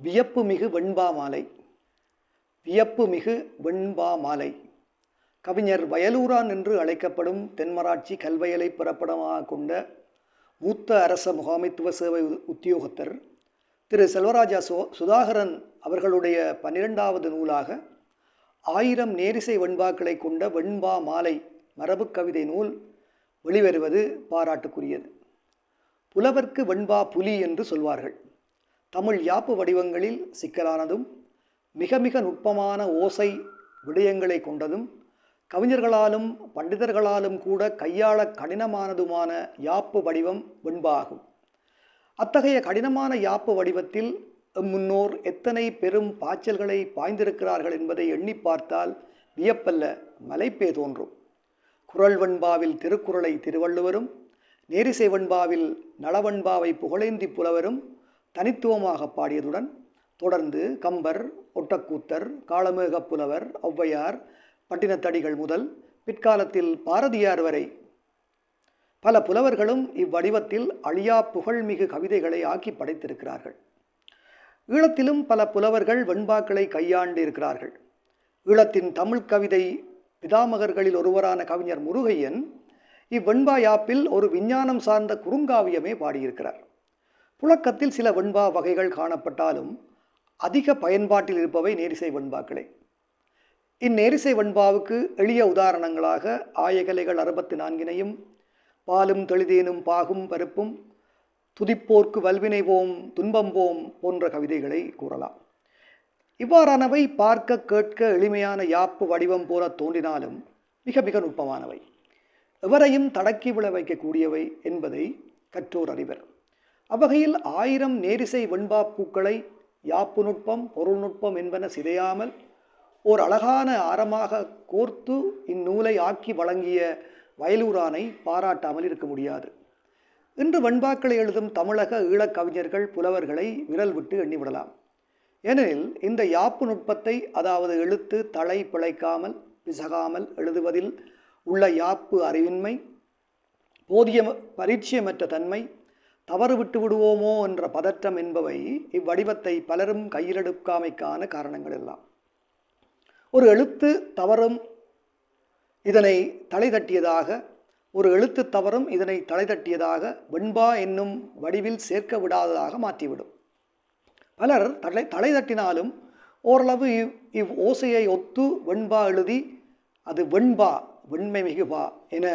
வியப்புமிகு வெண்பா மாலை. வியப்புமிகு வெண்பா மாலை. கவிஞர் வயலூரான் என்று அழைக்கப்படும் தென்மராட்சி கல்வயலை பிறப்பிடமாக கொண்ட மூத்த அரச முகாமைத்துவ சேவை உத்தியோகத்தர் திரு செல்வராஜா சோ சுதாகரன் அவர்களுடைய பன்னிரெண்டாவது நூலாக ஆயிரம் நேரிசை வெண்பாக்களை கொண்ட வெண்பா மாலை மரபுக் கவிதை நூல் வெளிவருவது பாராட்டுக்குரியது. புலவர்க்கு வெண்பா புலி என்று சொல்வார்கள். தமிழ் யாப்பு வடிவங்களில் சிக்கலானதும் மிக மிக நுட்பமான ஓசை விடயங்களை கொண்டதும் கவிஞர்களாலும் பண்டிதர்களாலும் கூட கையாள கடினமானதுமான யாப்பு வடிவம் வெண்பாகும். அத்தகைய கடினமான யாப்பு வடிவத்தில் முன்னோர் எத்தனை பெரும் பாய்ச்சல்களை பாய்ந்திருக்கிறார்கள் என்பதை எண்ணி பார்த்தால் வியப்பல்ல மலைப்பே தோன்றும். குரல் வெண்பாவில் திருக்குறளை திருவள்ளுவரும் நேரிசை வெண்பாவில் நலவெண்பாவை புகழேந்தி புலவரும் தனித்துவமாக பாடியதுடன் தொடர்ந்து கம்பர் ஒட்டக்கூத்தர் காளமேகப் புலவர் ஔவையார் பட்டினத்தடிகள் முதல் பிற்காலத்தில் பாரதியார் வரை பல புலவர்களும் இவ்வடிவத்தில் அழியா புகழ்மிகு கவிதைகளை ஆக்கி படைத்திருக்கிறார்கள். ஈழத்திலும் பல புலவர்கள் வெண்பாக்களை கையாண்டு இருக்கிறார்கள் ஈழத்தின் தமிழ் கவிதை பிதாமகர்களில் ஒருவரான கவிஞர் முருகையன் இவ்வெண்பா யாப்பில் ஒரு விஞ்ஞானம் சார்ந்த குறுங்காவியமே பாடியிருக்கிறார். புழக்கத்தில் சில வெண்பா வகைகள் காணப்பட்டாலும் அதிக பயன்பாட்டில் இருப்பவை நேரிசை வெண்பாக்களே. இந்நேரிசை வெண்பாவுக்கு எளிய உதாரணங்களாக ஆயகலைகள் அறுபத்தி நான்கினையும் பாலும் தெளிதேனும் பாகும் பருப்பும் துதிப்போர்க்கு வல்வினை போம் துன்பம் போம் போன்ற கவிதைகளை கூறலாம். இவ்வாறானவை பார்க்க கேட்க எளிமையான யாப்பு வடிவம் போல தோன்றினாலும் மிக மிக நுட்பமானவை. எவரையும் தடக்கி விழ வைக்கக்கூடியவை என்பதை கற்றோர் அறிவர். அவ்வகையில் ஆயிரம் நேரிசை வெண்பா பூக்களை யாப்பு நுட்பம் பொருள் நுட்பம் என்பன சிதையாமல் ஓர் அழகான ஆரமாக கோர்த்து இந்நூலை ஆக்கி வழங்கிய வயலூரானை பாராட்டாமல் இருக்க முடியாது. இன்று வெண்பாக்களை எழுதும் தமிழக ஈழக் கவிஞர்கள் புலவர்களை விரல் விட்டு எண்ணிவிடலாம். ஏனெனில் இந்த யாப்பு நுட்பத்தை அதாவது எழுத்து தலை பிழைக்காமல் பிசகாமல் எழுதுவதில் உள்ள யாப்பு அறிவின்மை போதிய பரிச்சயமற்ற தன்மை தவறு விட்டு விடுவோமோ என்ற பதற்றம் என்பவை இவ்வடிவத்தை பலரும் கையிலெடுக்காமைக்கான காரணங்கள் எல்லாம் ஒரு எழுத்து தவறும் இதனை தலை தட்டியதாக ஒரு எழுத்து தவறும் இதனை தலை தட்டியதாக வெண்பா என்னும் வடிவில் சேர்க்க விடாததாக மாற்றிவிடும். பலர் தலை தலை தட்டினாலும் ஓரளவு இவ் இவ் ஓசையை ஒத்து வெண்பா எழுதி அது வெண்பா வெண்மை மிகுபா என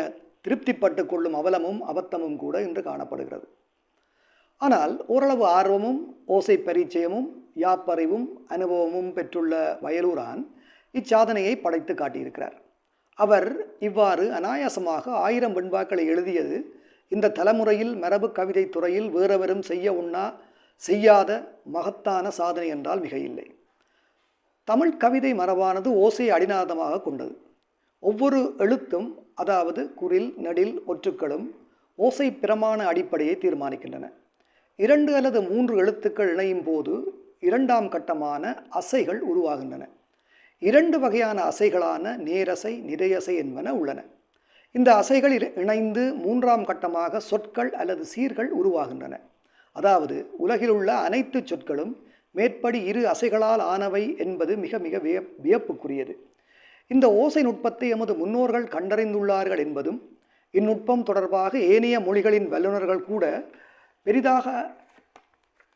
திருப்திப்பட்டு கொள்ளும் அவலமும் அபத்தமும் கூட இன்று காணப்படுகிறது. ஆனால் ஓரளவு ஆர்வமும் ஓசை பரிச்சயமும் யாப்பறிவும் அனுபவமும் பெற்றுள்ள வயலூரான் இச்சாதனையை படைத்து காட்டியிருக்கிறார். அவர் இவ்வாறு அனாயாசமாக ஆயிரம் வெண்பாக்களை எழுதியது இந்த தலைமுறையில் மரபு கவிதை துறையில் வேறவரும் செய்ய உண்ணா செய்யாத மகத்தான சாதனை என்றால் மிக இல்லை தமிழ் கவிதை மரபானது ஓசை அடிநாதமாக கொண்டது. ஒவ்வொரு எழுத்தும் அதாவது குரில் நெடில் ஒற்றுக்களும் ஓசை பிரமாண அடிப்படையை தீர்மானிக்கின்றன. இரண்டு அல்லது மூன்று எழுத்துக்கள் இணையும் போது இரண்டாம் கட்டமான அசைகள் உருவாகின்றன. இரண்டு வகையான அசைகளான நேரசை நிறையசை என்பன உள்ளன. இந்த அசைகள் இணைந்து மூன்றாம் கட்டமாக சொற்கள் அல்லது சீர்கள் உருவாகின்றன. அதாவது உலகில் உள்ள அனைத்து சொற்களும் மேற்படி இரு அசைகளால் ஆனவை என்பது மிக மிக விய வியப்புக்குரியது. இந்த ஓசை நுட்பத்தை எமது முன்னோர்கள் கண்டறிந்துள்ளார்கள் என்பதும் இந்நுட்பம் தொடர்பாக ஏனைய மொழிகளின் வல்லுநர்கள் கூட பெரிதாக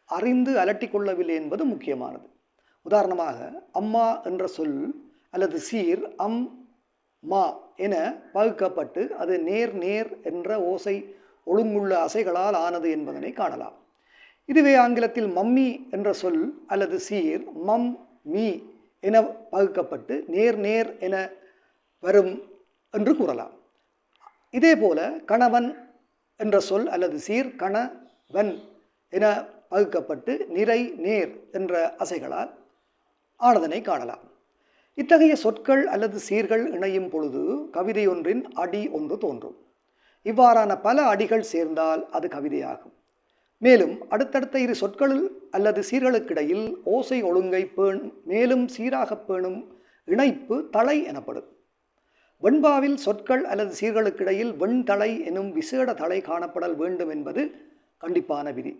அறிந்து அலட்டிக் கொள்ளவில்லை என்பது முக்கியமானது. உதாரணமாக அம்மா என்ற சொல் அல்லது சீர் அம் மா என பகுக்கப்பட்டு அது நேர் நேர் என்ற ஓசை ஒழுங்குள்ள அசைகளால் ஆனது என்பதனை காணலாம். இதுவே ஆங்கிலத்தில் மம்மி என்ற சொல் அல்லது சீர் மம் மீ என பகுக்கப்பட்டு நேர் நேர் என வரும் என்று கூறலாம். இதேபோல கணவன் என்ற சொல் அல்லது சீர் கண கணவன் என பகுக்கப்பட்டு நிறை நேர் என்ற அசைகளால் ஆனதனை காணலாம். இத்தகைய சொற்கள் அல்லது சீர்கள் இணையும் பொழுது கவிதை ஒன்றின் அடி ஒன்று தோன்றும். இவ்வாறான பல அடிகள் சேர்ந்தால் அது கவிதையாகும். மேலும் அடுத்தடுத்த இரு சொற்கள் அல்லது சீர்களுக்கிடையில் ஓசை ஒழுங்கை பேண் மேலும் சீராக பேணும் இணைப்பு தளை எனப்படும். வெண்பாவில் சொற்கள் அல்லது சீர்களுக்கிடையில் வெண்தளை எனும் விசேட தலை காணப்படல் வேண்டும் என்பது கண்டிப்பான விதி.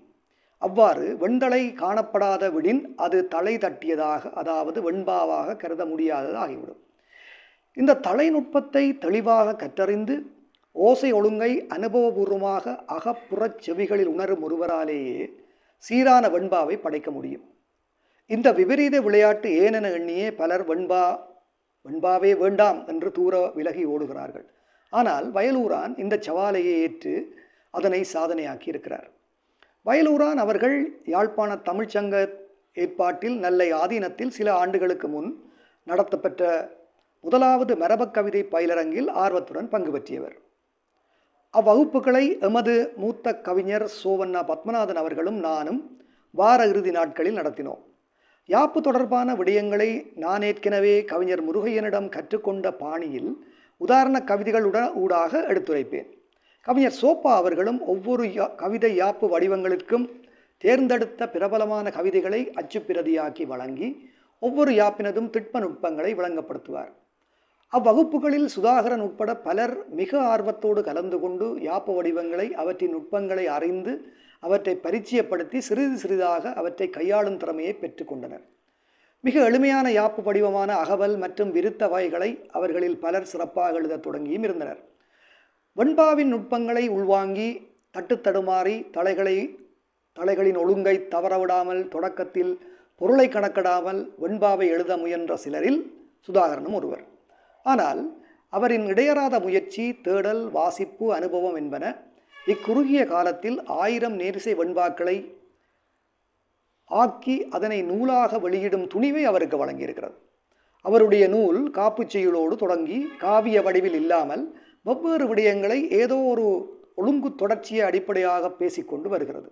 அவ்வாறு வெண்தலை காணப்படாத விடின் அது தலை தட்டியதாக அதாவது வெண்பாவாக கருத முடியாதது ஆகிவிடும். இந்த தலைநுட்பத்தை தெளிவாக கற்றறிந்து ஓசை ஒழுங்கை அனுபவபூர்வமாக அகப்புறச் செவிகளில் உணரும் ஒருவராலேயே சீரான வெண்பாவை படைக்க முடியும். இந்த விபரீத விளையாட்டு ஏனென எண்ணியே பலர் வெண்பா வெண்பாவே வேண்டாம் என்று தூர விலகி ஓடுகிறார்கள். ஆனால் வயலூரான் இந்த சவாலையை ஏற்று அதனை சாதனையாக்கி இருக்கிறார். வயலூரான் அவர்கள் யாழ்ப்பாண தமிழ்ச்சங்க ஏற்பாட்டில் நெல்லை ஆதீனத்தில் சில ஆண்டுகளுக்கு முன் நடத்தப்பெற்ற முதலாவது மரபக் கவிதை பயிலரங்கில் ஆர்வத்துடன் பங்கு பற்றியவர். அவ்வகுப்புகளை எமது மூத்த கவிஞர் சோவண்ணா பத்மநாதன் அவர்களும் நானும் வார இறுதி நாட்களில் நடத்தினோம். யாப்பு தொடர்பான விடயங்களை நான் ஏற்கனவே கவிஞர் முருகையனிடம் கற்றுக்கொண்ட பாணியில் உதாரண கவிதைகளுடன் ஊடாக எடுத்துரைப்பேன். கவிஞர் சோப்பா அவர்களும் ஒவ்வொரு யா கவிதை யாப்பு வடிவங்களுக்கும் தேர்ந்தெடுத்த பிரபலமான கவிதைகளை அச்சுப்பிரதியாக்கி வழங்கி ஒவ்வொரு யாப்பினதும் திட்ப நுட்பங்களை விளங்கப்படுத்துவார். அவ்வகுப்புகளில் சுதாகரன் உட்பட பலர் மிக ஆர்வத்தோடு கலந்து கொண்டு யாப்பு வடிவங்களை அவற்றின் நுட்பங்களை அறிந்து அவற்றை பரிச்சயப்படுத்தி சிறிது சிறிதாக அவற்றை கையாளும் திறமையை பெற்றுக்கொண்டனர் மிக எளிமையான யாப்பு வடிவமான அகவல் மற்றும் விருத்த வகைகளை அவர்களில் பலர் சிறப்பாக எழுத தொடங்கியும் இருந்தனர். வெண்பாவின் நுட்பங்களை உள்வாங்கி தட்டு தடுமாறி தலைகளை தலைகளின் ஒழுங்கை தவறவிடாமல் தொடக்கத்தில் பொருளை கணக்கிடாமல் வெண்பாவை எழுத முயன்ற சிலரில் சுதாகரனும் ஒருவர். ஆனால் அவரின் இடையறாத முயற்சி தேடல் வாசிப்பு அனுபவம் என்பன இக்குறுகிய காலத்தில் ஆயிரம் நேரிசை வெண்பாக்களை ஆக்கி அதனை நூலாக வெளியிடும் துணிவை அவருக்கு வழங்கியிருக்கிறது. அவருடைய நூல் காப்புச் செயலோடு தொடங்கி காவிய வடிவில் இல்லாமல் வெவ்வேறு விடயங்களை ஏதோ ஒரு ஒழுங்கு தொடர்ச்சியை அடிப்படையாக பேசிக்கொண்டு வருகிறது.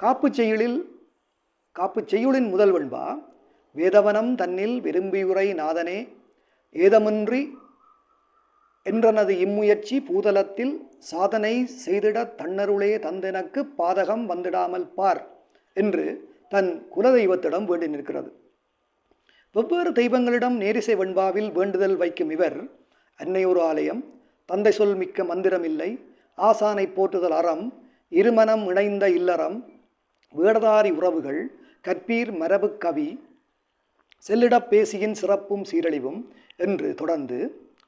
காப்புச் செய்யுளில் காப்புச் செய்யுளின் முதல் வெண்பா வேதவனம் தன்னில் விரும்பியுரை நாதனே ஏதமின்றி என்றனது இம்முயற்சி பூதலத்தில் சாதனை செய்திட தன்னருளே தந்தெனக்கு பாதகம் வந்திடாமல் பார் என்று தன் குலதெய்வத்திடம் வேண்டி நிற்கிறது வெவ்வேறு தெய்வங்களிடம் நேரிசை வெண்பாவில் வேண்டுதல் வைக்கும் இவர் அன்னையூர் ஆலயம் தந்தை சொல் மிக்க மந்திரமில்லை ஆசானை போற்றுதல் அறம் இருமனம் இணைந்த இல்லறம் வேடதாரி உறவுகள் கற்பீர் மரபு கவி செல்லிடப் பேசியின் சிறப்பும் சீரழிவும் என்று தொடர்ந்து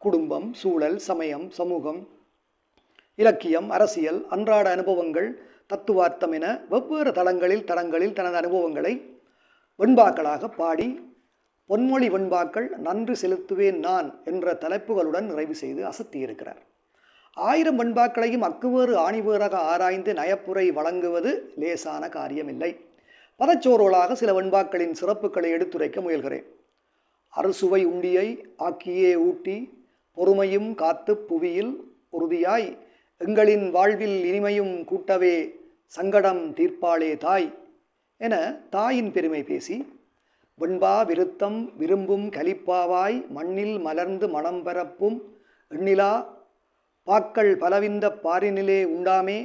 குடும்பம் சூழல் சமயம் சமூகம் இலக்கியம் அரசியல் அன்றாட அனுபவங்கள் தத்துவார்த்தம் என வெவ்வேறு தளங்களில் தளங்களில் தனது அனுபவங்களை வெண்பாக்களாக பாடி பொன்மொழி வெண்பாக்கள் நன்றி செலுத்துவேன் நான் என்ற தலைப்புகளுடன் நிறைவு செய்து அசத்தியிருக்கிறார். ஆயிரம் வெண்பாக்களையும் அக்குவேறு ஆணிவேறாக ஆராய்ந்து நயப்புரை வழங்குவது லேசான காரியமில்லை. பதச்சோறுகளாக சில வெண்பாக்களின் சிறப்புகளை எடுத்துரைக்க முயல்கிறேன். அறுசுவை உண்டியை ஆக்கியே ஊட்டி பொறுமையும் காத்து புவியில் உறுதியாய் எங்களின் வாழ்வில் இனிமையும் கூட்டவே சங்கடம் தீர்ப்பாளே தாய் என தாயின் பெருமை பேசி வெண்பா விருத்தம் விரும்பும் கலிப்பாவாய் மண்ணில் மலர்ந்து மனம் பரப்பும் எண்ணிலா பாக்கள் பலவிந்த பாரினிலே உண்டாமே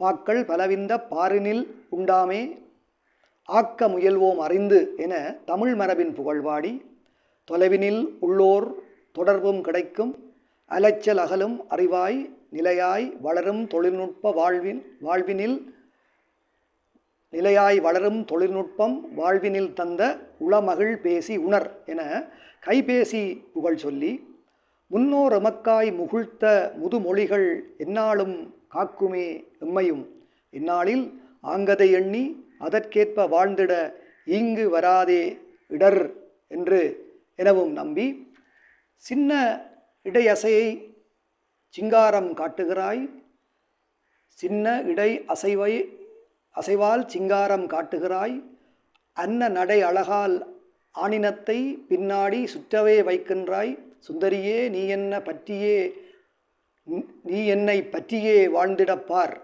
பாக்கள் பலவிந்த பாரினில் உண்டாமே ஆக்க முயல்வோம் அறிந்து என தமிழ் மரபின் புகழ்வாடி தொலைவினில் உள்ளோர் தொடர்பும் கிடைக்கும் அலைச்சல் அகலும் அறிவாய் நிலையாய் வளரும் தொழில்நுட்ப வாழ்வின் வாழ்வினில் நிலையாய் வளரும் தொழில்நுட்பம் வாழ்வினில் தந்த உளமகிழ் பேசி உணர் என கைபேசி புகழ் சொல்லி முன்னோர் எமக்காய் முகிழ்த்த முதுமொழிகள் எந்நாளும் காக்குமே எம்மையும். இந்நாளில் ஆங்கதை எண்ணி அதற்கேற்ப வாழ்ந்திட ஈங்கு வராதே இடர் என்று எனவும் நம்பி சின்ன இடையசையை சிங்காரம் காட்டுகிறாய் சின்ன இடை அசைவை அசைவால் சிங்காரம் காட்டுகிறாய். அன்ன நடை அழகால் ஆணினத்தை பின்னாடி சுற்றவே வைக்கின்றாய். சுந்தரியே நீ என்ன பற்றியே நீ என்னை பற்றியே வாழ்ந்திடப்பார்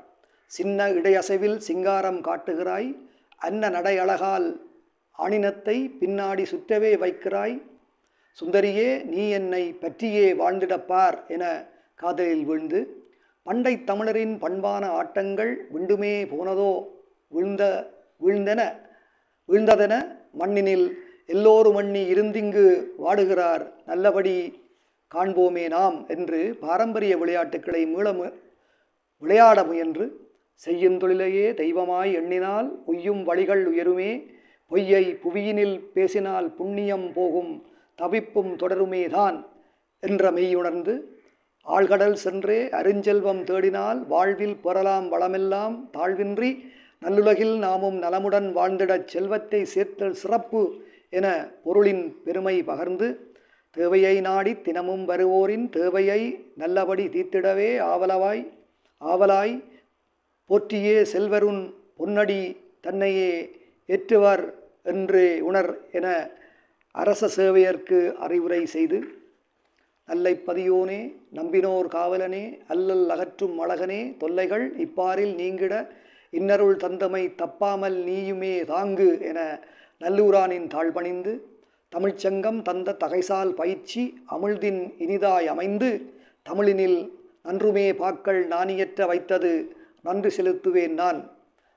சின்ன இடையசைவில் சிங்காரம் காட்டுகிறாய். அன்ன நடை அழகால் ஆணினத்தை பின்னாடி சுற்றவே வைக்கிறாய். சுந்தரியே நீ என்னை பற்றியே வாழ்ந்திடப்பார் என காதலில் விழுந்து பண்டை தமிழரின் பண்பான ஆட்டங்கள் விண்டுமே போனதோ விழுந்த விழுந்தன வீழ்ந்ததென மண்ணினில் எல்லோரும் மண்ணி இருந்திங்கு வாடுகிறார். நல்லபடி காண்போமே நாம் என்று பாரம்பரிய விளையாட்டுக்களை மீள விளையாட முயன்று செய்யும் தொழிலையே தெய்வமாய் எண்ணினால் பொய்யும் வழிகள் உயருமே. பொய்யை புவியினில் பேசினால் புண்ணியம் போகும் தவிப்பும் தொடருமேதான் என்ற மெய்யுணர்ந்து ஆழ்கடல் சென்றே அருஞ்செல்வம் தேடினால் வாழ்வில் பெறலாம் வளமெல்லாம் தாழ்வின்றி நல்லுலகில் நாமும் நலமுடன் வாழ்ந்திடச் செல்வத்தை சேர்த்தல் சிறப்பு என பொருளின் பெருமை பகர்ந்து தேவையை நாடி தினமும் வருவோரின் தேவையை நல்லபடி தீர்த்திடவே ஆவலவாய் ஆவலாய் போற்றியே செல்வருன் பொன்னடி தன்னையே ஏற்றுவார் என்று உணர் என அரச சேவையர்க்கு அறிவுரை செய்து நல்லை பதியோனே நம்பினோர் காவலனே அல்லல் அகற்றும் அழகனே தொல்லைகள் இப்பாரில் நீங்கிட இன்னருள் தந்தமை தப்பாமல் நீயுமே தாங்கு என நல்லூரானின் தாழ்பணிந்து தமிழ்ச்சங்கம் தந்த தகைசால் பயிற்சி அமிழ்தின் இனிதாய் அமைந்து தமிழினில் நன்றுமே பாக்கள் நாணியற்ற வைத்தது நன்றி செலுத்துவேன் நான்.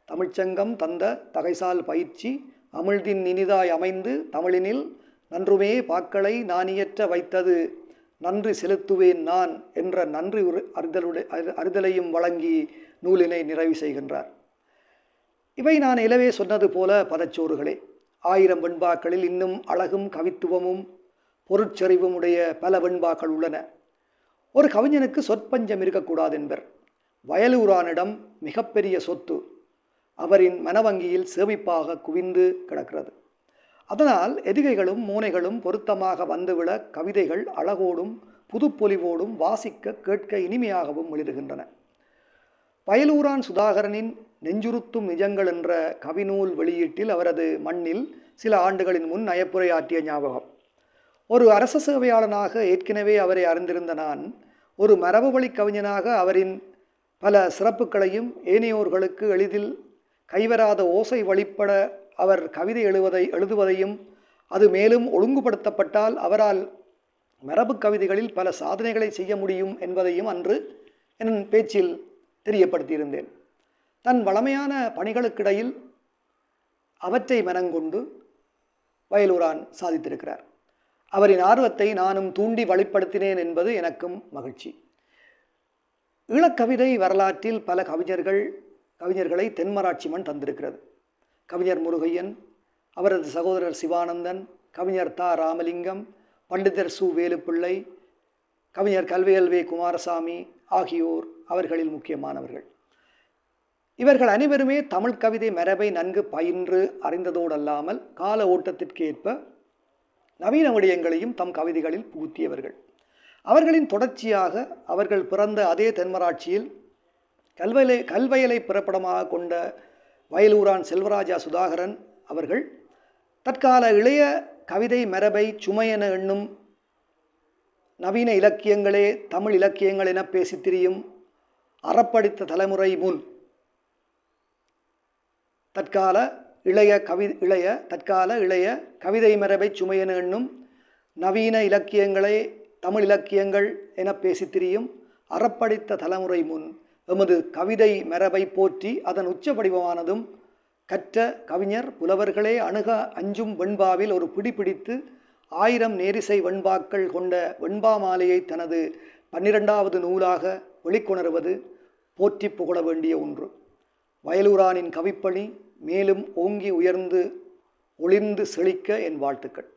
தமிழ்ச்சங்கம் தந்த தகைசால் பயிற்சி அமிழ்தின் இனிதாய் அமைந்து தமிழினில் நன்றுமே பாக்களை நாணியற்ற வைத்தது நன்றி செலுத்துவேன் நான் என்ற நன்றி உரு அறிதலுடைய அறிதலையும் வழங்கி நூலினை நிறைவு செய்கின்றார். இவை நான் இலவே சொன்னது போல பதச்சோறுகளே. ஆயிரம் வெண்பாக்களில் இன்னும் அழகும் கவித்துவமும் பொருட்செறிவும் உடைய பல வெண்பாக்கள் உள்ளன. ஒரு கவிஞனுக்கு சொற்பஞ்சம் இருக்கக்கூடாது என்பர் வயலூரானிடம் மிகப்பெரிய சொத்து அவரின் மனவங்கியில் சேமிப்பாக குவிந்து கிடக்கிறது. அதனால் எதிகைகளும் மூனைகளும் பொருத்தமாக வந்துவிட கவிதைகள் அழகோடும் புதுப்பொலிவோடும் வாசிக்க கேட்க இனிமையாகவும் எழுதுகின்றன. வயலூரான் சுதாகரனின் நெஞ்சுறுத்தும் நிஜங்கள் என்ற கவிநூல் வெளியீட்டில் அவரது மண்ணில் சில ஆண்டுகளின் முன் நயப்புரையாற்றிய ஞாபகம். ஒரு அரச சேவையாளனாக ஏற்கனவே அவரை அறிந்திருந்த நான் ஒரு மரபுவழி கவிஞனாக அவரின் பல சிறப்புகளையும் ஏனையோர்களுக்கு எளிதில் கைவராத ஓசை வழிபட அவர் கவிதை எழுவதை எழுதுவதையும் அது மேலும் ஒழுங்குபடுத்தப்பட்டால் அவரால் மரபு கவிதைகளில் பல சாதனைகளை செய்ய முடியும் என்பதையும் அன்று என் பேச்சில் தெரியப்படுத்தியிருந்தேன். தன் வளமையான பணிகளுக்கிடையில் அவற்றை மனங்கொண்டு வயலூரான் சாதித்திருக்கிறார். அவரின் ஆர்வத்தை நானும் தூண்டி வழிப்படுத்தினேன் என்பது எனக்கும் மகிழ்ச்சி. ஈழக்கவிதை வரலாற்றில் பல கவிஞர்கள் கவிஞர்களை தென்மராட்சி மண் தந்திருக்கிறது. கவிஞர் முருகையன் அவரது சகோதரர் சிவானந்தன் கவிஞர் தா. ராமலிங்கம் பண்டிதர் சு. வேலுப்பிள்ளை கவிஞர் கல்வியல்வே குமாரசாமி ஆகியோர் அவர்களில் முக்கியமானவர்கள். இவர்கள் அனைவருமே தமிழ் கவிதை மரபை நன்கு பயின்று அறிந்ததோடல்லாமல் கால ஓட்டத்திற்கு ஏற்ப நவீன விடயங்களையும் தம் கவிதைகளில் புகுத்தியவர்கள். அவர்களின் தொடர்ச்சியாக அவர்கள் பிறந்த அதே தென்மராட்சியில் கல்வயலை கல்வயலை பிறப்பிடமாக கொண்ட வயலூரான் செல்வராஜா சுதாகரன் அவர்கள் தற்கால இளைய கவிதை மரபை சுமையென எண்ணும் நவீன இலக்கியங்களே தமிழ் இலக்கியங்கள் என பேசித் திரியும் அறப்படித்த தலைமுறை முன். தற்கால இளைய கவி இளைய தற்கால இளைய கவிதை மரபை சுமையன என்னும் நவீன இலக்கியங்களே தமிழ் இலக்கியங்கள் என பேசித் திரியும் அறப்படித்த தலைமுறை முன் எமது கவிதை மரபை போற்றி அதன் உச்ச வடிவமானதும் கற்ற கவிஞர் புலவர்களே அணுக அஞ்சும் வெண்பாவில் ஒரு பிடி பிடித்து ஆயிரம் நேரிசை வெண்பாக்கள் கொண்ட வெண்பா மாலையை தனது பன்னிரெண்டாவது நூலாக வெளிக்கொணர்வது போற்றி புகழ வேண்டிய ஒன்று. வயலூரானின் கவிப்பணி மேலும் ஓங்கி உயர்ந்து ஒளிர்ந்து செழிக்க என் வாழ்த்துக்கள்.